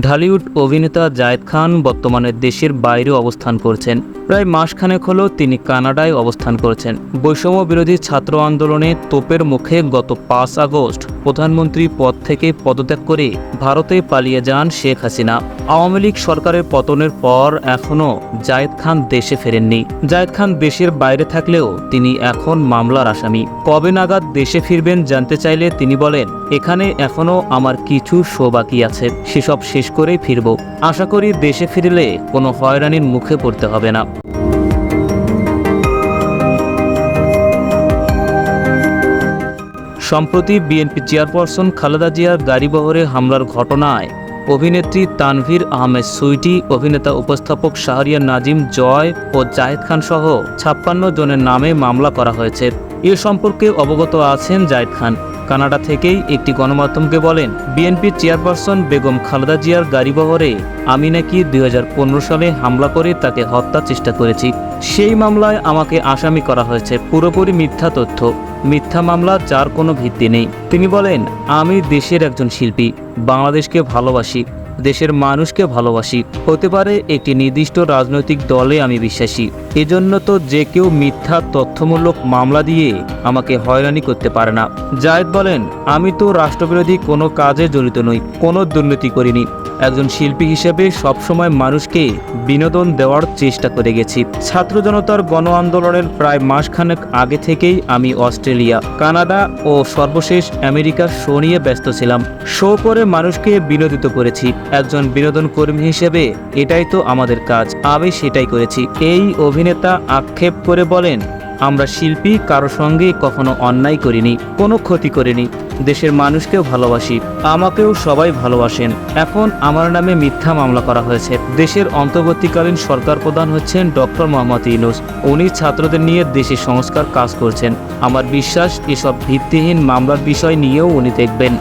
ঢালিউড অভিনেতা জায়েদ খান বর্তমানে দেশের বাইরে অবস্থান করছেন। প্রায় মাসখানেক হলো তিনি কানাডায় অবস্থান করছেন। বৈষম্য বিরোধী ছাত্র আন্দোলনে তোপের মুখে গত পাঁচ আগস্ট প্রধানমন্ত্রী পদ থেকে পদত্যাগ করে ভারতে পালিয়ে যান শেখ হাসিনা। আওয়ামী লীগ সরকারের পতনের পর এখনও জায়েদ খান দেশে ফেরেননি। জায়েদ খান দেশের বাইরে থাকলেও তিনি এখন মামলার আসামি। কবে নাগাদ দেশে ফিরবেন জানতে চাইলে তিনি বলেন, এখানে এখনও আমার কিছু শো বাকি আছে। সেসব শেষ করেই ফিরব। আশা করি দেশে ফিরলে কোনো হয়রানির মুখে পড়তে হবে না। সম্প্রতি বিএনপি চেয়ারপারসন খালেদা জিয়ার গাড়িবহরে হামলার ঘটনায় অভিনেত্রী তানভীর আহমেদ সুইটি, অভিনেতা উপস্থাপক শাহরিয়া নাজিম জয় ও জাহেদ খান সহ ছাপ্পান্ন জনের নামে মামলা করা হয়েছে। এ সম্পর্কে অবগত আছেন জাহেদ খান। কানাডা থেকেই একটি গণমাধ্যমকে বলেন, বিএনপির চেয়ারপারসন বেগম খালেদা জিয়ার গাড়িবহরে আমি নাকি দুই হাজার পনেরো সালে হামলা করে তাকে হত্যার চেষ্টা করেছি। সেই মামলায় আমাকে আসামি করা হয়েছে পুরোপুরি মিথ্যা তথ্য। মিথ্যা মামলা যার কোনো ভিত্তি নেই। তিনি বলেন, আমি দেশের একজন শিল্পী, বাংলাদেশকে ভালোবাসি। দেশের মানুষকে ভালোবাসি। হতে পারে একটি নির্দিষ্ট রাজনৈতিক দলে আমি বিশ্বাসী। এজন্য তো যে কেউ মিথ্যা, তথ্যমূলক মামলা দিয়ে আমাকে হয়রানি করতে পারে না। জায়দ বলেন, আমি তো রাষ্ট্রবিরোধী কোনো কাজে জড়িত নই, কোনো দুর্নীতি করিনি। একজন শিল্পী হিসেবে সবসময় মানুষকে বিনোদন দেওয়ার চেষ্টা করে গেছি। ছাত্র জনতার গণ আন্দোলনের প্রায় মাসখানেক আগে থেকেই আমি অস্ট্রেলিয়া, কানাডা ও সর্বশেষ আমেরিকার শো নিয়ে ব্যস্ত ছিলাম। শো করে মানুষকে বিনোদিত করেছি। একজন বিনোদন কর্মী হিসেবে এটাই তো আমাদের কাজ। আমি সেটাই করেছি। এই অভিনেতা আক্ষেপ করে বলেন আমরা শিল্পী কারও সঙ্গে কখনো অন্যায় করিনি, কোনো ক্ষতি করিনি। দেশের মানুষকেও ভালোবাসি, আমাকেও সবাই ভালোবাসেন। এখন আমার নামে মিথ্যা মামলা করা হয়েছে। দেশের অন্তর্বর্তীকালীন সরকার প্রধান হচ্ছেন ডক্টর মোহাম্মদ ইউনুস। উনি ছাত্রদের নিয়ে দেশের সংস্কার কাজ করছেন। আমার বিশ্বাস, এসব ভিত্তিহীন মামলার বিষয় নিয়েও উনি দেখবেন।